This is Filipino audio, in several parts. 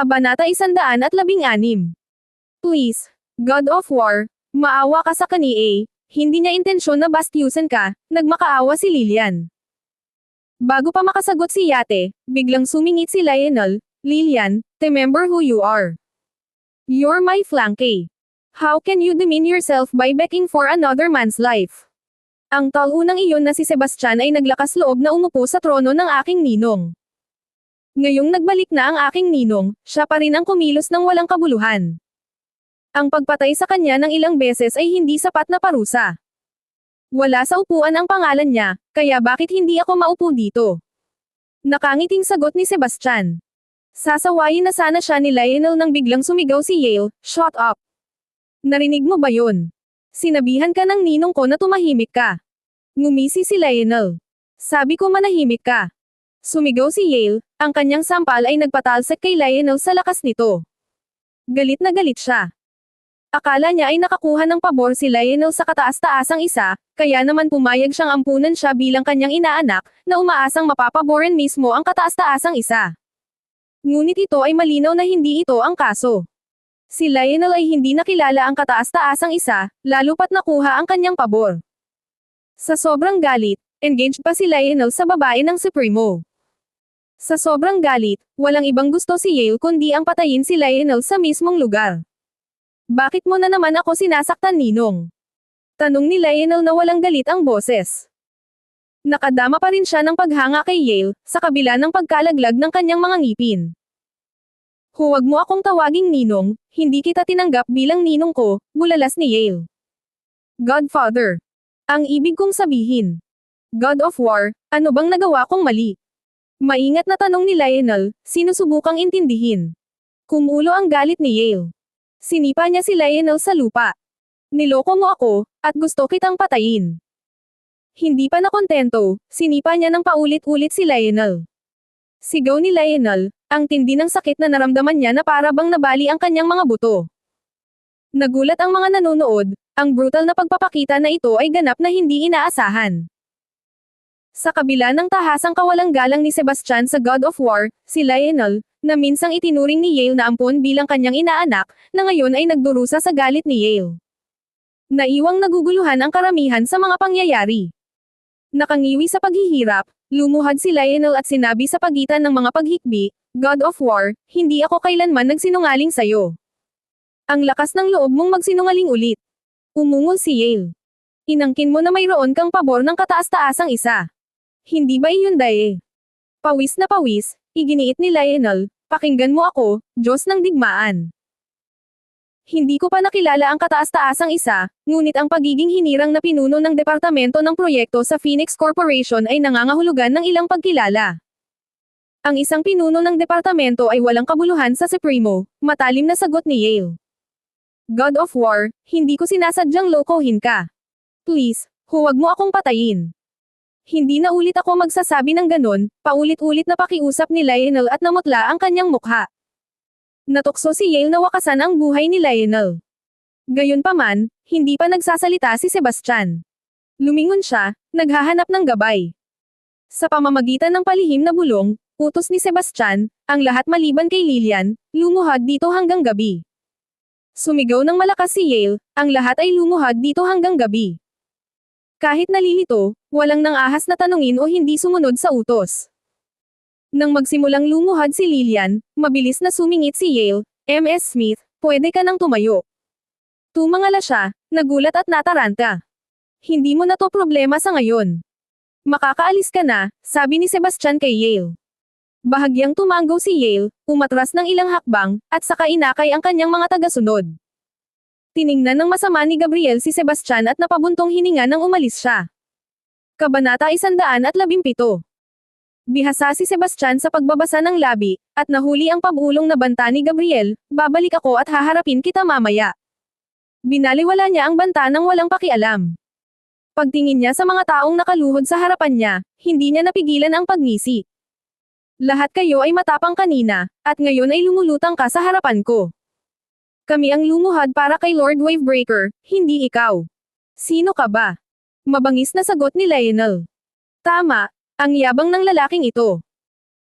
Kabanata 116. Please, God of War, maawa ka sa kani A, hindi niya intensyon na bastyusan ka, nagmakaawa si Lilian. Bago pa makasagot si Yate, biglang sumingit si Lionel, Lilian, remember who you are. You're my flanke. How can you demean yourself by begging for another man's life? Ang talunang iyon na si Sebastian ay naglakas loob na umupo sa trono ng aking ninong. Ngayong nagbalik na ang aking ninong, siya pa rin ang kumilos ng walang kabuluhan. Ang pagpatay sa kanya ng ilang beses ay hindi sapat na parusa. Wala sa upuan ang pangalan niya, kaya bakit hindi ako maupo dito? Nakangiting sagot ni Sebastian. Sasawayin na sana siya ni Lionel nang biglang sumigaw si Yale, shut up. Narinig mo ba yun? Sinabihan ka ng ninong ko na tumahimik ka. Ngumisi si Lionel. Sabi ko manahimik ka. Sumigaw si Yale, ang kanyang sampal ay nagpatalsik kay Lionel sa lakas nito. Galit na galit siya. Akala niya ay nakakuha ng pabor si Lionel sa kataas-taasang isa, kaya naman pumayag siyang ampunan siya bilang kanyang inaanak, na umaasang mapapaboran mismo ang kataas-taasang isa. Ngunit ito ay malinaw na hindi ito ang kaso. Si Lionel ay hindi nakilala ang kataas-taasang isa, lalo pat nakuha ang kanyang pabor. Sa sobrang galit, engaged pa si Lionel sa babae ng Supremo. Sa sobrang galit, walang ibang gusto si Yale kundi ang patayin si Lionel sa mismong lugar. Bakit mo na naman ako sinasaktan ninong? Tanong ni Lionel na walang galit ang boses. Nakadama pa rin siya ng paghanga kay Yale, sa kabila ng pagkalaglag ng kanyang mga ngipin. Huwag mo akong tawaging ninong, hindi kita tinanggap bilang ninong ko, bulalas ni Yale. Godfather. Ang ibig kong sabihin. God of War, ano bang nagawa kong mali? Maingat na tanong ni Lionel, sinusubukang intindihin. Kumulo ang galit ni Yale. Sinipa niya si Lionel sa lupa. Niloko mo ako, at gusto kitang patayin. Hindi pa nakontento, sinipa niya ng paulit-ulit si Lionel. Sigaw ni Lionel, ang tindi ng sakit na naramdaman niya na para bang nabali ang kanyang mga buto. Nagulat ang mga nanonood, ang brutal na pagpapakita na ito ay ganap na hindi inaasahan. Sa kabila ng tahasang kawalang galang ni Sebastian sa God of War, si Lionel, na minsang itinuring ni Yale na ampon bilang kanyang inaanak, na ngayon ay nagdurusa sa galit ni Yale. Naiwang naguguluhan ang karamihan sa mga pangyayari. Nakangiwi sa paghihirap, lumuhad si Lionel at sinabi sa pagitan ng mga paghikbi, God of War, hindi ako kailanman nagsinungaling sayo. Ang lakas ng loob mong magsinungaling ulit. Umungol si Yale. Inangkin mo na mayroon kang pabor ng kataas-taasang isa. Hindi ba iyon dae? Pawis na pawis, iginiit ni Lionel, pakinggan mo ako, Diyos ng digmaan. Hindi ko pa nakilala ang kataas-taasang isa, ngunit ang pagiging hinirang na pinuno ng departamento ng proyekto sa Phoenix Corporation ay nangangahulugan ng ilang pagkilala. Ang isang pinuno ng departamento ay walang kabuluhan sa Supremo, matalim na sagot ni Yale. God of War, hindi ko sinasadyang lokohin ka. Please, huwag mo akong patayin. Hindi na ulit ako magsasabi ng ganon, paulit-ulit na pakiusap ni Lionel at namutla ang kanyang mukha. Natukso si Yale na wakasan ang buhay ni Lionel. Gayunpaman, hindi pa nagsasalita si Sebastian. Lumingon siya, naghahanap ng gabay. Sa pamamagitan ng palihim na bulong, utos ni Sebastian, ang lahat maliban kay Lilian, lumuhad dito hanggang gabi. Sumigaw ng malakas si Yale, ang lahat ay lumuhad dito hanggang gabi. Kahit nalilito, walang nang ahas na tanungin o hindi sumunod sa utos. Nang magsimulang lumuhad si Lilian, mabilis na sumingit si Yale, MS Smith, pwede ka nang tumayo. Tumangala siya, nagulat at nataranta. Hindi mo na to problema sa ngayon. Makakaalis ka na, sabi ni Sebastian kay Yale. Bahagyang tumanggo si Yale, umatras ng ilang hakbang, at saka inakay ang kanyang mga tagasunod. Tiningnan ng masama ni Gabriel si Sebastian at napabuntong hininga nang umalis siya. Kabanata 117 Bihasa si Sebastian sa pagbabasa ng labi, at nahuli ang pabulong na banta ni Gabriel, babalik ako at haharapin kita mamaya. Binaliwala niya ang banta nang walang pakialam. Pagtingin niya sa mga taong nakaluhod sa harapan niya, hindi niya napigilan ang pagngisi. Lahat kayo ay matapang kanina, at ngayon ay lumulutang ka sa harapan ko. Kami ang lumuhad para kay Lord Wavebreaker, hindi ikaw. Sino ka ba? Mabangis na sagot ni Lionel. Tama, ang yabang ng lalaking ito.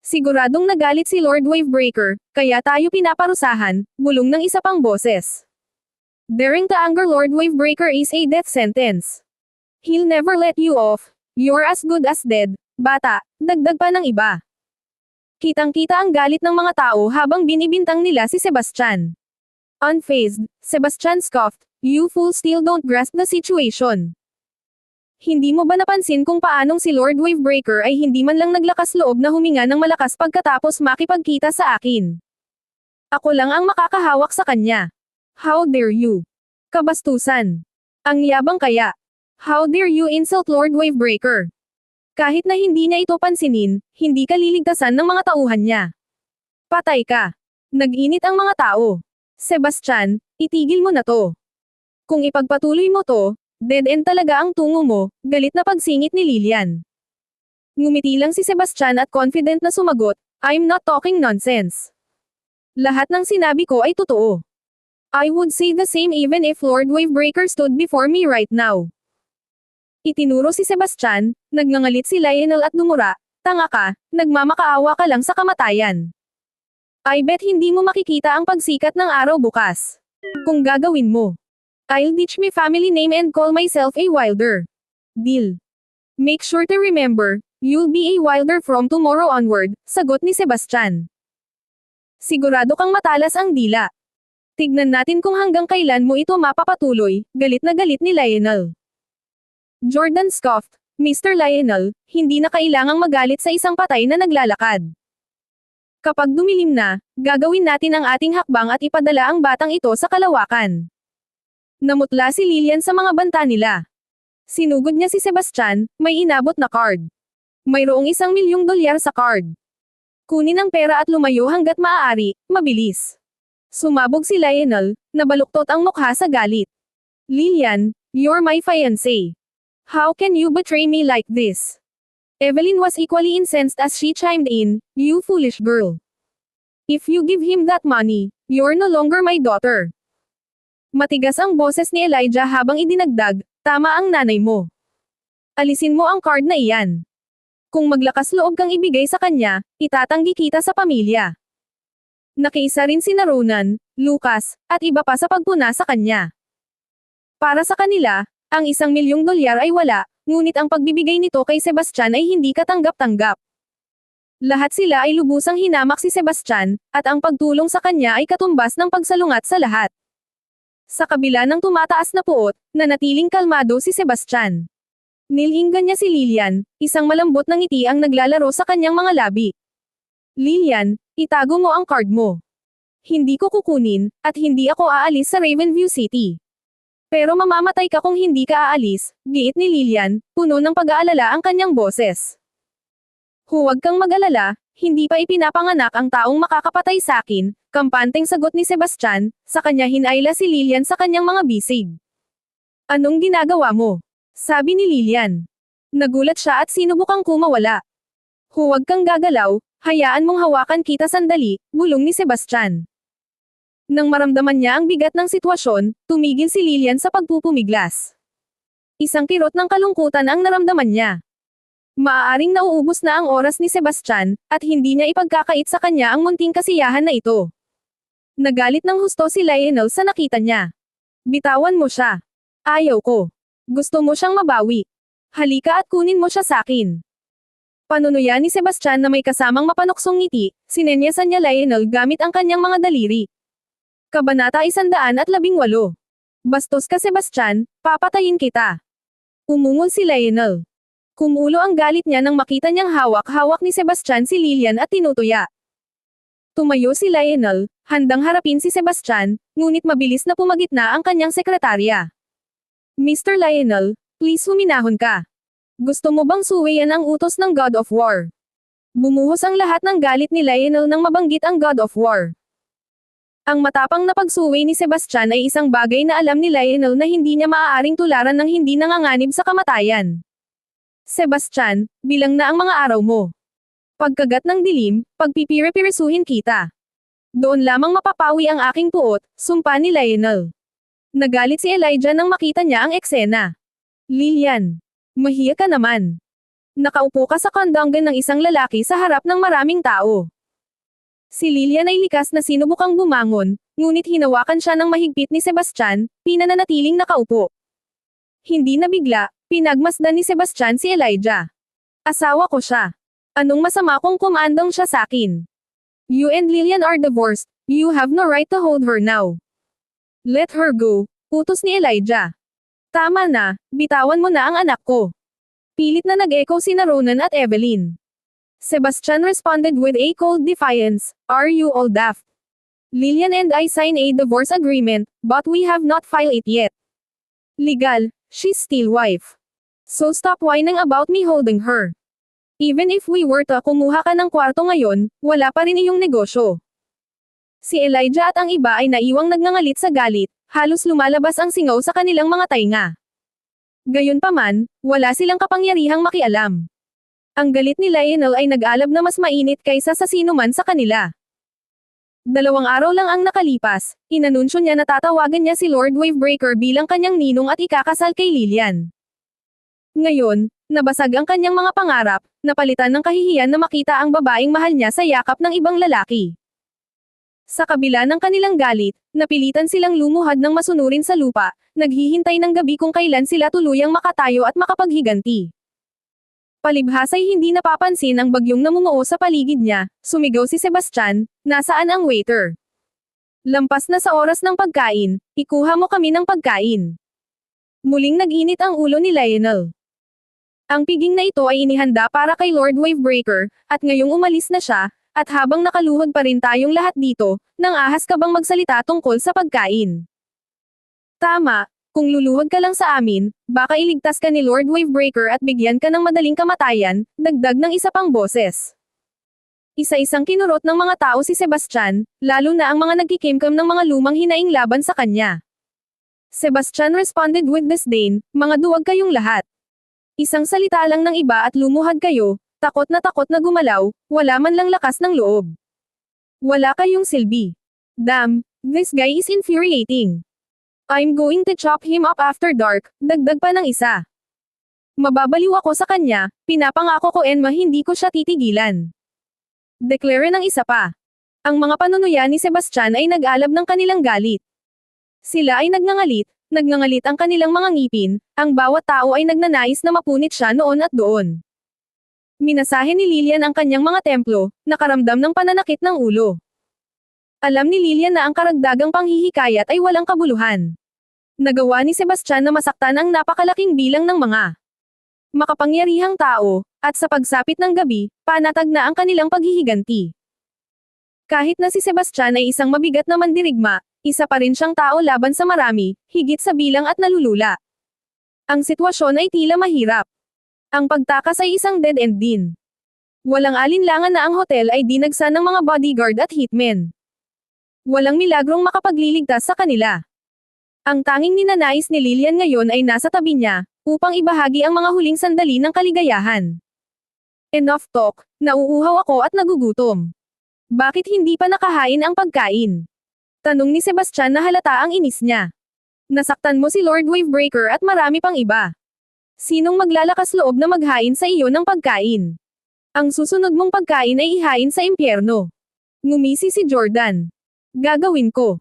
Siguradong nagalit si Lord Wavebreaker, kaya tayo pinaparusahan, bulong ng isa pang boses. Daring to anger Lord Wavebreaker is a death sentence. He'll never let you off. You're as good as dead, bata, dagdag pa ng iba. Kitang-kita ang galit ng mga tao habang binibintang nila si Sebastian. Unfazed, Sebastian scoffed, You fools still don't grasp the situation. Hindi mo ba napansin kung paanong si Lord Wavebreaker ay hindi man lang naglakas loob na huminga ng malakas pagkatapos makipagkita sa akin? Ako lang ang makakahawak sa kanya. How dare you? Kabastusan. Ang yabang kaya. How dare you insult Lord Wavebreaker? Kahit na hindi niya ito pansinin, hindi ka liligtasan ng mga tauhan niya. Patay ka. Nag-init ang mga tao. Sebastian, itigil mo na to. Kung ipagpatuloy mo to, Dead end talaga ang tungo mo, galit na pagsingit ni Lilian. Ngumiti lang si Sebastian at confident na sumagot, I'm not talking nonsense. Lahat ng sinabi ko ay totoo. I would say the same even if Lord Wavebreaker stood before me right now. Itinuro si Sebastian, nagngangalit si Lionel at dumura, tanga ka, nagmamakaawa ka lang sa kamatayan. I bet hindi mo makikita ang pagsikat ng araw bukas. Kung gagawin mo. I'll ditch my family name and call myself a wilder. Deal. Make sure to remember, you'll be a wilder from tomorrow onward, sagot ni Sebastian. Sigurado kang matalas ang dila. Tignan natin kung hanggang kailan mo ito mapapatuloy, galit na galit ni Lionel. Jordan scoffed, Mr. Lionel, hindi na kailangang magalit sa isang patay na naglalakad. Kapag dumilim na, gagawin natin ang ating hakbang at ipadala ang batang ito sa kalawakan. Namutla si Lilian sa mga banta nila. Sinugod niya si Sebastian, may inabot na card. Mayroong isang milyong dolyar sa card. Kunin ang pera at lumayo hanggat maaari, mabilis. Sumabog si Lionel, nabaluktot ang mukha sa galit. Lilian, you're my fiancé. How can you betray me like this? Evelyn was equally incensed as she chimed in, you foolish girl. If you give him that money, you're no longer my daughter. Matigas ang boses ni Elijah habang idinagdag, tama ang nanay mo. Alisin mo ang card na iyan. Kung maglakas loob kang ibigay sa kanya, itatanggi kita sa pamilya. Nakiisa rin si Naronan, Lucas, at iba pa sa pagpuna sa kanya. Para sa kanila, ang isang milyong dolyar ay wala, ngunit ang pagbibigay nito kay Sebastian ay hindi katanggap-tanggap. Lahat sila ay lubusang hinamak si Sebastian, at ang pagtulong sa kanya ay katumbas ng pagsalungat sa lahat. Sa kabila ng tumataas na puot, nanatiling kalmado si Sebastian. Nilinggan niya si Lilian, isang malambot na ngiti ang naglalaro sa kanyang mga labi. Lilian, itago mo ang card mo. Hindi ko kukunin, at hindi ako aalis sa Ravenview City. Pero mamamatay ka kung hindi ka aalis, giit ni Lilian, puno ng pag-aalala ang kanyang boses. Huwag kang mag-alala, hindi pa ipinapanganak ang taong makakapatay sa akin, kampanteng sagot ni Sebastian, sa kanya hinayla si Lilian sa kanyang mga bisig. Anong ginagawa mo? Sabi ni Lilian. Nagulat siya at sinubukang kumawala. Huwag kang gagalaw, hayaan mong hawakan kita sandali, bulong ni Sebastian. Nang maramdaman niya ang bigat ng sitwasyon, tumigil si Lilian sa pagpupumiglas. Isang kirot ng kalungkutan ang naramdaman niya. Maaaring nauubos na ang oras ni Sebastian, at hindi niya ipagkakait sa kanya ang munting kasiyahan na ito. Nagalit ng husto si Lionel sa nakita niya. Bitawan mo siya. Ayaw ko. Gusto mo siyang mabawi. Halika at kunin mo siya sa akin. Panunuya ni Sebastian na may kasamang mapanuksong ngiti, sinenyasan niya Lionel gamit ang kanyang mga daliri. Kabanata 118 Bastos ka Sebastian, papatayin kita. Umungol si Lionel. Kumulo ang galit niya nang makita niyang hawak-hawak ni Sebastian si Lilian at tinutuya. Tumayo si Lionel, handang harapin si Sebastian, ngunit mabilis na pumagitna ang kanyang sekretarya. Mr. Lionel, please huminahon ka. Gusto mo bang suwayan ang utos ng God of War? Bumuhos ang lahat ng galit ni Lionel nang mabanggit ang God of War. Ang matapang na pagsuway ni Sebastian ay isang bagay na alam ni Lionel na hindi niya maaaring tularan ng hindi nanganganib sa kamatayan. Sebastian, bilang na ang mga araw mo. Pagkagat ng dilim, pagpipire-pirisuhin kita. Doon lamang mapapawi ang aking puot, sumpa ni Lionel. Nagalit si Elijah nang makita niya ang eksena. Lilian. Mahiya ka naman. Nakaupo ka sa kondongan ng isang lalaki sa harap ng maraming tao. Si Lilian ay likas na sinubukang bumangon, ngunit hinawakan siya ng mahigpit ni Sebastian, pinananatiling nakaupo. Hindi na bigla, pinagmasdan ni Sebastian si Elijah. Asawa ko siya. Anong masama kung kumandong siya sa akin? You and Lilian are divorced, you have no right to hold her now. Let her go, utos ni Elijah. Tama na, bitawan mo na ang anak ko. Pilit na nag-echo si Ronan at Evelyn. Sebastian responded with a cold defiance, Are you all daft? Lillian and I sign a divorce agreement, but we have not filed it yet. Legal, she's still wife. So stop whining about me holding her. Even if we were to kumuha ka ng kwarto ngayon, wala pa rin iyong negosyo. Si Elijah at ang iba ay naiwang nagngangalit sa galit, halos lumalabas ang singaw sa kanilang mga tainga. Gayunpaman, wala silang kapangyarihang makialam. Ang galit ni Lionel ay nag-alab na mas mainit kaysa sa sino man sa kanila. Dalawang araw lang ang nakalipas, inanunsyo niya na tatawagan niya si Lord Wavebreaker bilang kanyang ninong at ikakasal kay Lilian. Ngayon, nabasag ang kanyang mga pangarap, napalitan ng kahihiyan na makita ang babaeng mahal niya sa yakap ng ibang lalaki. Sa kabila ng kanilang galit, napilitan silang lumuhad ng masunurin sa lupa, naghihintay ng gabi kung kailan sila tuluyang makatayo at makapaghiganti. Palibhasay hindi napapansin ang bagyong namumuo sa paligid niya, sumigaw si Sebastian, nasaan ang waiter? Lampas na sa oras ng pagkain, ikuha mo kami ng pagkain. Muling nag-init ang ulo ni Lionel. Ang piging na ito ay inihanda para kay Lord Wavebreaker, at ngayong umalis na siya, at habang nakaluhod pa rin tayong lahat dito, nang ahas ka bang magsalita tungkol sa pagkain? Tama, kung luluhod ka lang sa amin, baka iligtas ka ni Lord Wavebreaker at bigyan ka ng madaling kamatayan, dagdag ng isa pang boses. Isa-isang kinurot ng mga tao si Sebastian, lalo na ang mga nagkikimkam ng mga lumang hinaing laban sa kanya. Sebastian responded with disdain, mga duwag kayong lahat. Isang salita lang ng iba at lumuhad kayo, takot na takot na gumalaw, wala man lang lakas ng loob. Wala kayong silbi. Damn, this guy is infuriating. I'm going to chop him up after dark, dagdag pa ng isa. Mababaliw ako sa kanya, pinapangako ko Enma hindi ko siya titigilan. Declare ng isa pa. Ang mga panunuya ni Sebastian ay nag-alab ng kanilang galit. Sila ay nagngangalit, nagngangalit ang kanilang mga ngipin, ang bawat tao ay nagnanais na mapunit siya noon at doon. Minasahe ni Lilian ang kanyang mga templo, nakaramdam ng pananakit ng ulo. Alam ni Lilian na ang karagdagang panghihikayat ay walang kabuluhan. Nagawa ni Sebastian na masaktan ang napakalaking bilang ng mga makapangyarihang tao, at sa pagsapit ng gabi, panatag na ang kanilang paghihiganti. Kahit na si Sebastian ay isang mabigat na mandirigma, isa pa rin siyang tao laban sa marami, higit sa bilang at nalulula. Ang sitwasyon ay tila mahirap. Ang pagtakas ay isang dead end din. Walang alinlangan na ang hotel ay dinagsa ng mga bodyguard at hitmen. Walang milagrong makapagliligtas sa kanila. Ang tanging ninanais ni Lilian ngayon ay nasa tabi niya, upang ibahagi ang mga huling sandali ng kaligayahan. Enough talk, nauuhaw ako at nagugutom. Bakit hindi pa nakahain ang pagkain? Tanong ni Sebastian na halata ang inis niya. Nasaktan mo si Lord Wavebreaker at marami pang iba. Sinong maglalakas loob na maghain sa iyo ng pagkain? Ang susunod mong pagkain ay ihain sa impyerno. Ngumisi si Jordan. Gagawin ko.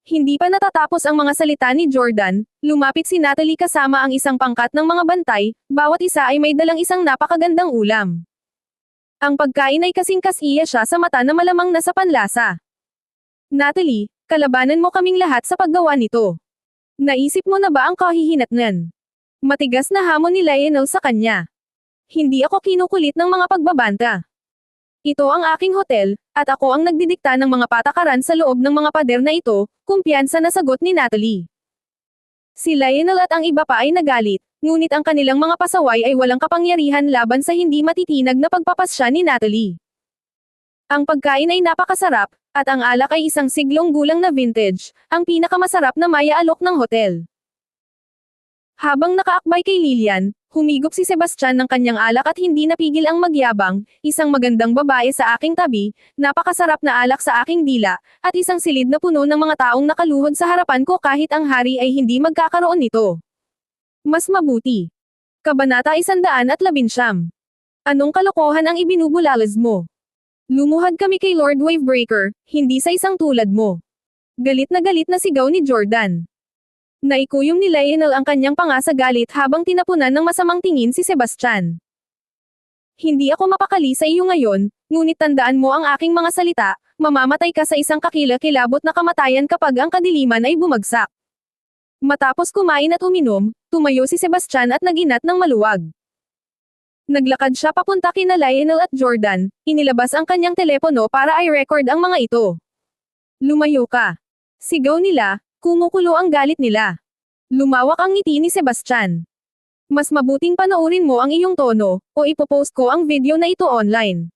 Hindi pa natatapos ang mga salita ni Jordan, lumapit si Natalie kasama ang isang pangkat ng mga bantay, bawat isa ay may dalang isang napakagandang ulam. Ang pagkain ay kasing kasiya siya sa mata na malamang nasa panlasa. Natalie, kalabanan mo kaming lahat sa paggawa nito. Naisip mo na ba ang kahihinatnan? Matigas na hamon ni Lionel sa kanya. Hindi ako kinukulit ng mga pagbabanta. Ito ang aking hotel, at ako ang nagdidikta ng mga patakaran sa loob ng mga pader na ito, kumpiyansa na sagot ni Natalie. Si Lionel at ang iba pa ay nagalit, ngunit ang kanilang mga pasaway ay walang kapangyarihan laban sa hindi matitinag na pagpapasya ni Natalie. Ang pagkain ay napakasarap, at ang alak ay isang siglong gulang na vintage, ang pinakamasarap na maya alok ng hotel. Habang nakaakbay kay Lilian, humigop si Sebastian ng kanyang alak at hindi napigil ang magyabang, isang magandang babae sa aking tabi, napakasarap na alak sa aking dila, at isang silid na puno ng mga taong nakaluhod sa harapan ko kahit ang hari ay hindi magkakaroon nito. Mas mabuti. Kabanata 119 Anong kalokohan ang ibinubulalas mo? Lumuhad kami kay Lord Wavebreaker, hindi sa isang tulad mo. Galit na galit na sigaw ni Jordan. Naikuyom ni Lionel ang kanyang panga galit habang tinapunan ng masamang tingin si Sebastian. Hindi ako mapakali sa iyo ngayon, ngunit tandaan mo ang aking mga salita, mamamatay ka sa isang kakila-kilabot na kamatayan kapag ang kadiliman ay bumagsak. Matapos kumain at uminom, tumayo si Sebastian at naginat ng maluwag. Naglakad siya papunta kina Lionel at Jordan, inilabas ang kanyang telepono para i-record ang mga ito. Lumayo ka. Sigaw nila, kumukulo ang galit nila. Lumawak ang ngiti ni Sebastian. Mas mabuting panoorin mo ang iyong tono, o ipopost ko ang video na ito online.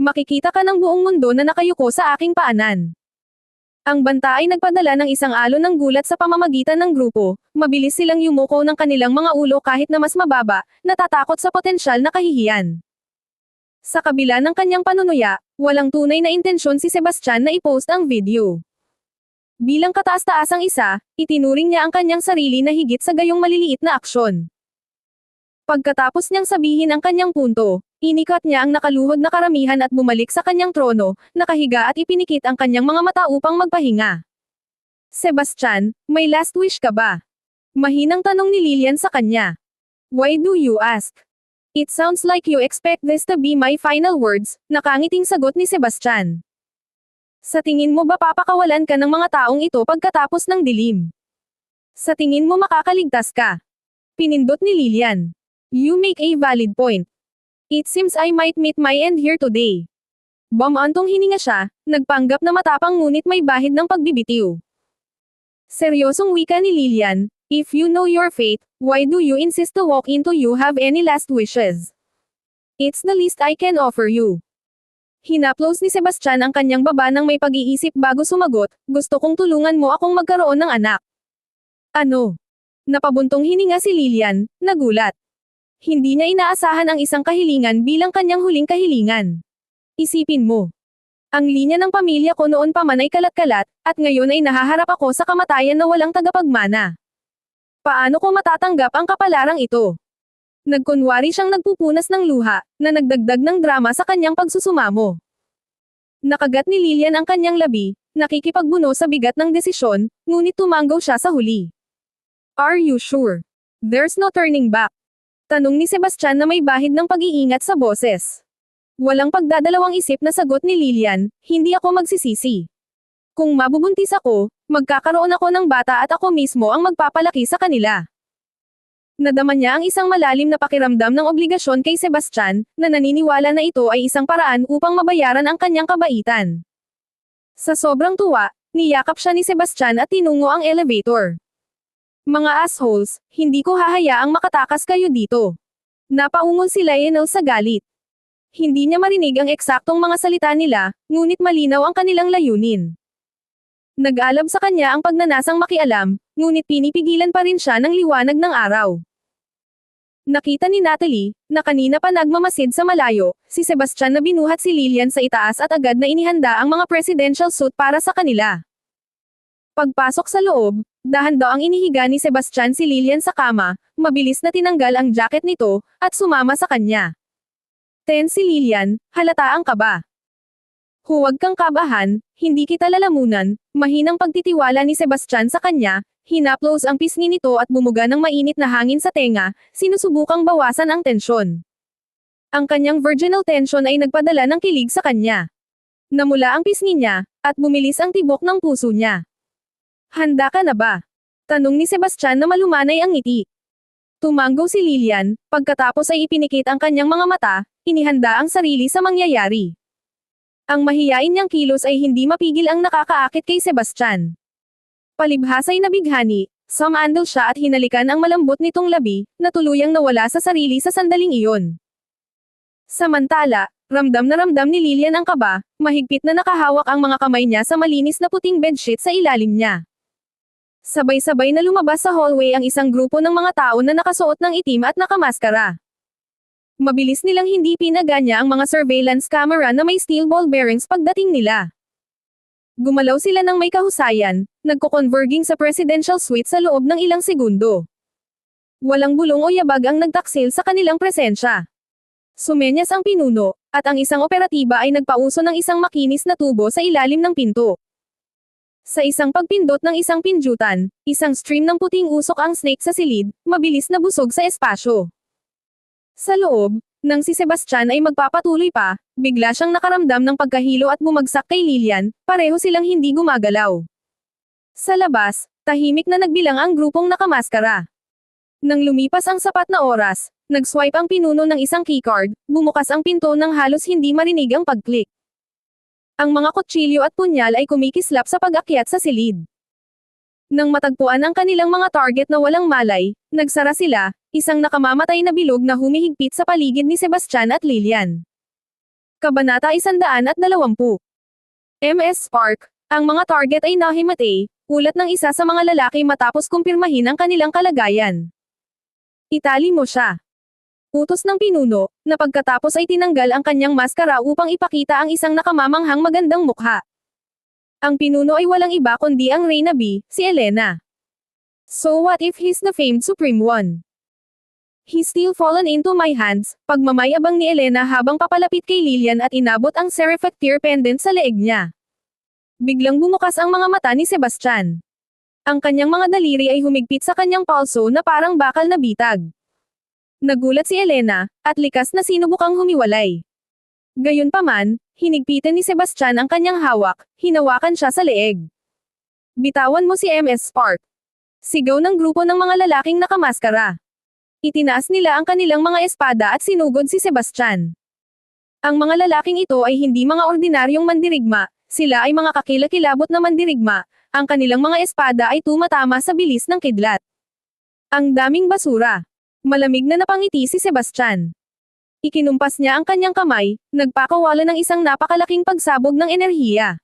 Makikita ka ng buong mundo na nakayuko sa aking paanan. Ang banta ay nagpadala ng isang alon ng gulat sa pamamagitan ng grupo, mabilis silang yumuko ng kanilang mga ulo kahit na mas mababa, natatakot sa potensyal na kahihiyan. Sa kabila ng kanyang panunuya, walang tunay na intensyon si Sebastian na ipost ang video. Bilang kataas-taasang isa, itinuring niya ang kanyang sarili na higit sa gayong maliliit na aksyon. Pagkatapos niyang sabihin ang kanyang punto, inikat niya ang nakaluhod na karamihan at bumalik sa kanyang trono, nakahiga at ipinikit ang kanyang mga mata upang magpahinga. Sebastian, may last wish ka ba? Mahinang tanong ni Lilian sa kanya. Why do you ask? It sounds like you expect this to be my final words, nakangiting sagot ni Sebastian. Sa tingin mo ba papakawalan ka ng mga taong ito pagkatapos ng dilim? Sa tingin mo makakaligtas ka? Pinindot ni Lilian. You make a valid point. It seems I might meet my end here today. Bamantong hininga siya, nagpanggap na matapang ngunit may bahid ng pagbibitiw. Seryosong wika ni Lilian, if you know your fate, why do you insist to walk into you have any last wishes? It's the least I can offer you. Hinaplos ni Sebastian ang kanyang baba ng may pag-iisip bago sumagot, gusto kong tulungan mo akong magkaroon ng anak. Ano? Napabuntong hininga si Lilian, nagulat. Hindi niya inaasahan ang isang kahilingan bilang kanyang huling kahilingan. Isipin mo. Ang linya ng pamilya ko noon pa man ay kalat-kalat, at ngayon ay nahaharap ako sa kamatayan na walang tagapagmana. Paano ko matatanggap ang kapalarang ito? Nagkunwari siyang nagpupunas ng luha, na nagdagdag ng drama sa kanyang pagsusumamo. Nakagat ni Lilian ang kanyang labi, nakikipagbuno sa bigat ng desisyon, ngunit tumanggaw siya sa huli. Are you sure? There's no turning back. Tanong ni Sebastian na may bahid ng pag-iingat sa boses. Walang pagdadalawang isip na sagot ni Lilian, hindi ako magsisisi. Kung mabubuntis ako, magkakaroon ako ng bata at ako mismo ang magpapalaki sa kanila. Nadama niya ang isang malalim na pakiramdam ng obligasyon kay Sebastian, na naniniwala na ito ay isang paraan upang mabayaran ang kanyang kabaitan. Sa sobrang tuwa, niyakap siya ni Sebastian at tinungo ang elevator. Mga assholes, hindi ko hahayaang makatakas kayo dito. Napaungol si Lionel sa galit. Hindi niya marinig ang eksaktong mga salita nila, ngunit malinaw ang kanilang layunin. Nag-alab sa kanya ang pagnanasang makialam, ngunit pinipigilan pa rin siya ng liwanag ng araw. Nakita ni Natalie, na kanina pa nagmamasid sa malayo, si Sebastian na binuhat si Lilian sa itaas at agad na inihanda ang mga presidential suit para sa kanila. Pagpasok sa loob, dahan-daang inihiga ni Sebastian si Lilian sa kama, mabilis na tinanggal ang jacket nito, at sumama sa kanya. Ten si Lilian, halata ang kaba. Huwag kang kabahan, hindi kita lalamunan, mahinang pagtitiwala ni Sebastian sa kanya, hinaplos ang pisngi nito at bumuga ng mainit na hangin sa tenga, sinusubukang bawasan ang tensyon. Ang kanyang virginal tension ay nagpadala ng kilig sa kanya. Namula ang pisngi niya, at bumilis ang tibok ng puso niya. Handa ka na ba? Tanong ni Sebastian na malumanay ang ngiti. Tumanggo si Lilian, pagkatapos ay ipinikit ang kanyang mga mata, inihanda ang sarili sa mangyayari. Ang mahiyain niyang kilos ay hindi mapigil ang nakakaakit kay Sebastian. Palibhasay na bighani, sumandal siya at hinalikan ang malambot nitong labi, na tuluyang nawala sa sarili sa sandaling iyon. Samantala, ramdam na ramdam ni Lilian ang kaba, mahigpit na nakahawak ang mga kamay niya sa malinis na puting bedsheet sa ilalim niya. Sabay-sabay na lumabas sa hallway ang isang grupo ng mga tao na nakasuot ng itim at nakamaskara. Mabilis nilang hindi pinaganya ang mga surveillance camera na may steel ball bearings pagdating nila. Gumalaw sila ng may kahusayan, nagko-converging sa presidential suite sa loob ng ilang segundo. Walang bulong o yabag ang nagtaksil sa kanilang presensya. Sumenyas ang pinuno, at ang isang operatiba ay nagpauso ng isang makinis na tubo sa ilalim ng pinto. Sa isang pagpindot ng isang pindutan, isang stream ng puting usok ang snake sa silid, mabilis na busog sa espasyo. Sa loob, nang si Sebastian ay magpapatuloy pa, bigla siyang nakaramdam ng pagkahilo at bumagsak kay Lilian, pareho silang hindi gumagalaw. Sa labas, tahimik na nagbilang ang grupong nakamaskara. Nang lumipas ang sapat na oras, nag-swipe ang pinuno ng isang keycard, bumukas ang pinto ng halos hindi marinig ang pag-click. Ang mga kutsilyo at punyal ay kumikislap sa pag-akyat sa silid. Nang matagpuan ang kanilang mga target na walang malay, nagsara sila, isang nakamamatay na bilog na humihigpit sa paligid ni Sebastian at Lilian. Kabanata 120 MS Spark, ang mga target ay nahimatay, ulat ng isa sa mga lalaki matapos kumpirmahin ang kanilang kalagayan. Itali mo siya. Utos ng pinuno, na pagkatapos ay tinanggal ang kanyang maskara upang ipakita ang isang nakamamanghang magandang mukha. Ang pinuno ay walang iba kundi ang Reyna B, si Elena. So what if he's the famed Supreme One? He's still fallen into my hands, pagmamayabang ni Elena habang papalapit kay Lilian at inabot ang Serifactir pendant sa leeg niya. Biglang bumukas ang mga mata ni Sebastian. Ang kanyang mga daliri ay humigpit sa kanyang palso na parang bakal na bitag. Nagulat si Elena, at likas na sinubukang humiwalay. Gayunpaman, hinigpitan ni Sebastian ang kanyang hawak, hinawakan siya sa leeg. Bitawan mo si MS Spark. Sigaw ng grupo ng mga lalaking nakamaskara. Itinaas nila ang kanilang mga espada at sinugod si Sebastian. Ang mga lalaking ito ay hindi mga ordinaryong mandirigma, sila ay mga kakilakilabot na mandirigma, ang kanilang mga espada ay tumatama sa bilis ng kidlat. Ang daming basura. Malamig na napangiti si Sebastian. Ikinumpas niya ang kanyang kamay, nagpakawala ng isang napakalaking pagsabog ng enerhiya.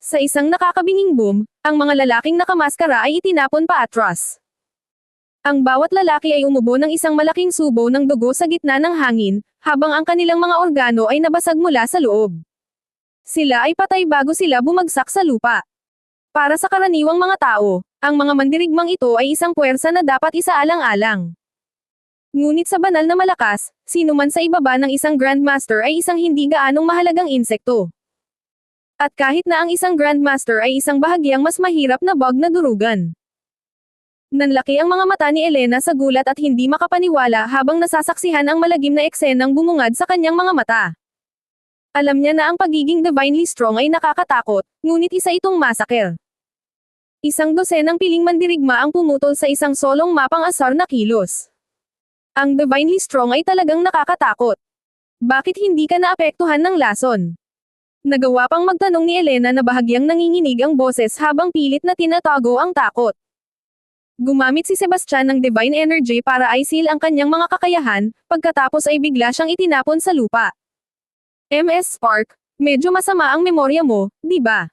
Sa isang nakakabinging boom, ang mga lalaking nakamaskara ay itinapon pa atras. Ang bawat lalaki ay umubo ng isang malaking subo ng dugo sa gitna ng hangin, habang ang kanilang mga organo ay nabasag mula sa loob. Sila ay patay bago sila bumagsak sa lupa. Para sa karaniwang mga tao, ang mga mandirigmang ito ay isang puwersa na dapat isaalang-alang. Ngunit sa banal na malakas, sino man sa ibaba ng isang Grandmaster ay isang hindi gaanong mahalagang insekto. At kahit na ang isang Grandmaster ay isang bahagyang mas mahirap na bug na durugan. Nanlaki ang mga mata ni Elena sa gulat at hindi makapaniwala habang nasasaksihan ang malagim na eksenang bumungad sa kanyang mga mata. Alam niya na ang pagiging divinely strong ay nakakatakot, ngunit isa itong masaker. Isang dosenang piling mandirigma ang pumutol sa isang solong mapang asar na kilos. Ang divinely strong ay talagang nakakatakot. Bakit hindi ka naapektuhan ng lason? Nagawa pang magtanong ni Elena na bahagyang nanginginig ang boses habang pilit na tinatago ang takot. Gumamit si Sebastian ng divine energy para i-seal ang kanyang mga kakayahan, pagkatapos ay bigla siyang itinapon sa lupa. MS Spark, medyo masama ang memorya mo, di ba?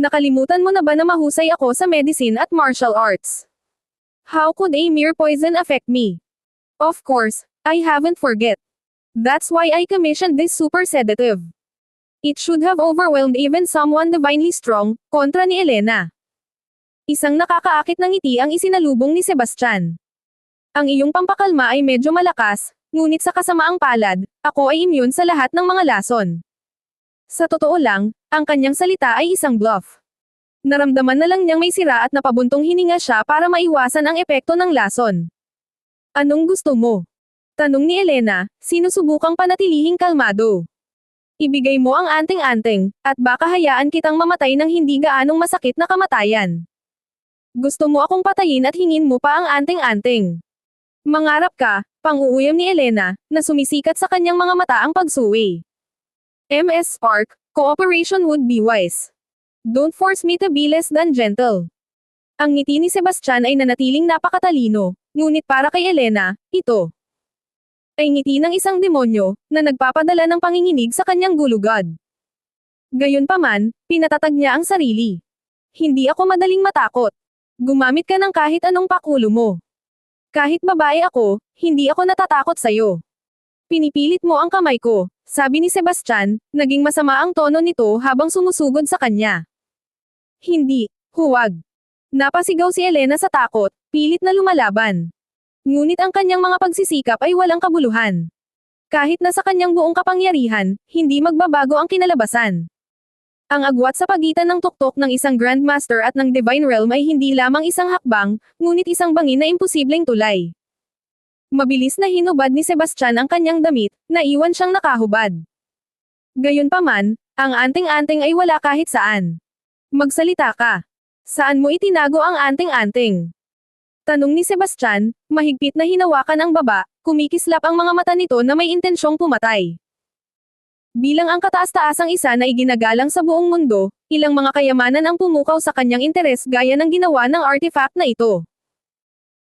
Nakalimutan mo na ba na mahusay ako sa medicine at martial arts? How could a mere poison affect me? Of course, I haven't forget. That's why I commissioned this super sedative. It should have overwhelmed even someone divinely strong, kontra ni Elena. Isang nakakaakit ng ngiti ang isinalubong ni Sebastian. Ang iyong pampakalma ay medyo malakas, ngunit sa kasamaang palad, ako ay immune sa lahat ng mga lason. Sa totoo lang, ang kanyang salita ay isang bluff. Naramdaman na lang niyang may sira at napabuntong hininga siya para maiwasan ang epekto ng lason. Anong gusto mo? Tanong ni Elena, sinusubukang panatilihing kalmado. Ibigay mo ang anting-anting, at baka hayaan kitang mamatay ng hindi gaanong masakit na kamatayan. Gusto mo akong patayin at hingin mo pa ang anting-anting. Mangarap ka, pang-uuyam ni Elena, na sumisikat sa kanyang mga mata ang pagsuwi. MS Spark, cooperation would be wise. Don't force me to be less than gentle. Ang ngiti ni Sebastian ay nanatiling napakatalino, ngunit para kay Elena, ito ay ngiti ng isang demonyo, na nagpapadala ng panginginig sa kanyang gulugad. Gayunpaman, pinatatag niya ang sarili. Hindi ako madaling matakot. Gumamit ka ng kahit anong pakulo mo. Kahit babae ako, hindi ako natatakot sa'yo. Pinipilit mo ang kamay ko, sabi ni Sebastian, naging masama ang tono nito habang sumusugod sa kanya. Hindi, huwag. Napasigaw si Elena sa takot, pilit na lumalaban. Ngunit ang kanyang mga pagsisikap ay walang kabuluhan. Kahit na sa kanyang buong kapangyarihan, hindi magbabago ang kinalabasan. Ang agwat sa pagitan ng tuktok ng isang Grandmaster at ng Divine Realm ay hindi lamang isang hakbang, ngunit isang bangin na imposibleng tulay. Mabilis na hinubad ni Sebastian ang kanyang damit, naiwan siyang nakahubad. Gayunpaman, ang anting-anting ay wala kahit saan. Magsalita ka. Saan mo itinago ang anting-anting? Tanong ni Sebastian, mahigpit na hinawakan ang baba, kumikislap ang mga mata nito na may intensyong pumatay. Bilang ang kataas-taasang isa na iginagalang sa buong mundo, ilang mga kayamanan ang pumukaw sa kanyang interes gaya ng ginawa ng artifact na ito.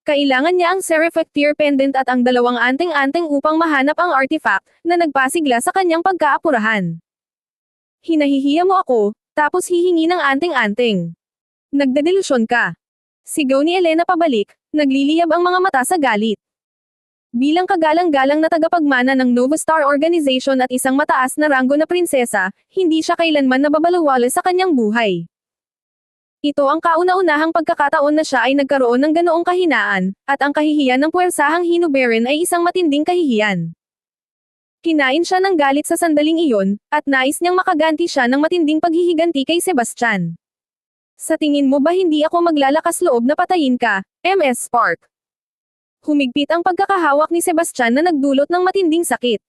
Kailangan niya ang Seraph-Tear Pendant at ang dalawang anting-anting upang mahanap ang artifact na nagpasigla sa kanyang pagkaapurahan. Hinahihiya mo ako, tapos hihingi ng anting-anting. Nagdedelusyon ka. Sigaw ni Elena pabalik, nagliliyab ang mga mata sa galit. Bilang kagalang-galang na tagapagmana ng Nova Star Organization at isang mataas na ranggo na prinsesa, hindi siya kailanman nababalawala sa kanyang buhay. Ito ang kauna-unahang pagkakataon na siya ay nagkaroon ng ganoong kahinaan, at ang kahihiyan ng puwersahang Hinubaran ay isang matinding kahihiyan. Kinain siya ng galit sa sandaling iyon, at nais niyang makaganti siya ng matinding paghihiganti kay Sebastian. Sa tingin mo ba hindi ako maglalakas loob na patayin ka, MS Spark? Humigpit ang pagkakahawak ni Sebastian na nagdulot ng matinding sakit.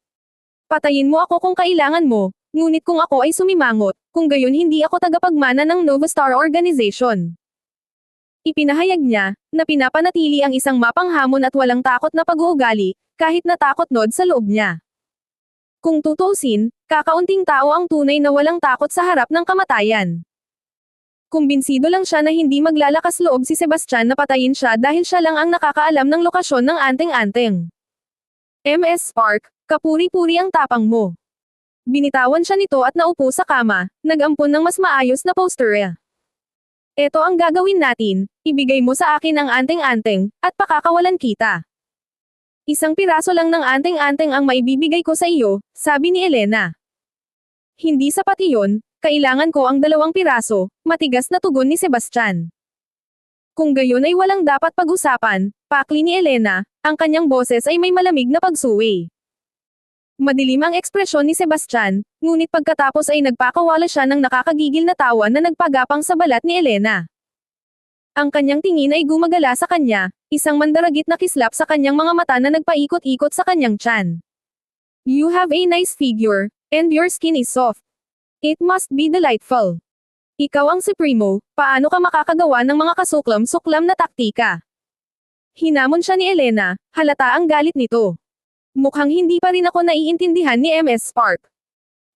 Patayin mo ako kung kailangan mo, ngunit kung ako ay sumimangot, kung gayon hindi ako tagapagmana ng Nova Star Organization. Ipinahayag niya, na pinapanatili ang isang mapanghamon at walang takot na pag-uugali, kahit natakot nod sa loob niya. Kung tutusin, kakaunting tao ang tunay na walang takot sa harap ng kamatayan. Kumbinsido lang siya na hindi maglalakas loob si Sebastian na patayin siya dahil siya lang ang nakakaalam ng lokasyon ng anting-anting. MS Spark, kapuri-puri ang tapang mo. Binitawan siya nito at naupo sa kama, nagampon ng mas maayos na poster. Ito ang gagawin natin, ibigay mo sa akin ang anting-anting, at pakakawalan kita. Isang piraso lang ng anting-anting ang maibibigay ko sa iyo, sabi ni Elena. Hindi sapat iyon, kailangan ko ang dalawang piraso, matigas na tugon ni Sebastian. Kung gayon ay walang dapat pag-usapan, pakli ni Elena, ang kanyang boses ay may malamig na pagsuwi. Madilim ang ekspresyon ni Sebastian, ngunit pagkatapos ay nagpakawala siya ng nakakagigil na tawa na nagpagapang sa balat ni Elena. Ang kanyang tingin ay gumagala sa kanya, isang mandaragit na kislap sa kanyang mga mata na nagpaikot-ikot sa kanyang tiyan. You have a nice figure, and your skin is soft. It must be delightful. Ikaw ang Supremo, paano ka makakagawa ng mga kasuklam-suklam na taktika? Hinamon siya ni Elena, halata ang galit nito. Mukhang hindi pa rin ako naiintindihan ni MS Spark.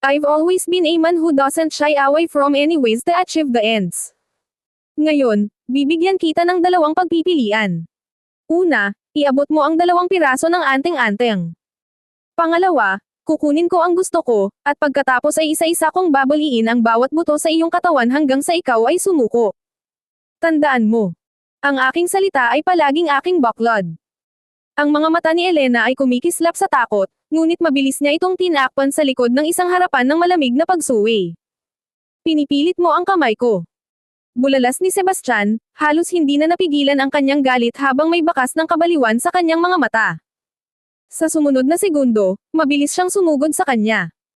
I've always been a man who doesn't shy away from any ways to achieve the ends. Ngayon, bibigyan kita ng dalawang pagpipilian. Una, iabot mo ang dalawang piraso ng anting-anting. Pangalawa, kukunin ko ang gusto ko, at pagkatapos ay isa-isa kong babaliin ang bawat buto sa iyong katawan hanggang sa ikaw ay sumuko. Tandaan mo. Ang aking salita ay palaging aking baklod. Ang mga mata ni Elena ay kumikislap sa takot, ngunit mabilis niya itong tinakpan sa likod ng isang harapan ng malamig na pagsuwi. Pinipilit mo ang kamay ko. Bulalas ni Sebastian, halos hindi na napigilan ang kanyang galit habang may bakas ng kabaliwan sa kanyang mga mata. Sa sumunod na segundo, mabilis siyang sumugod sa kanya.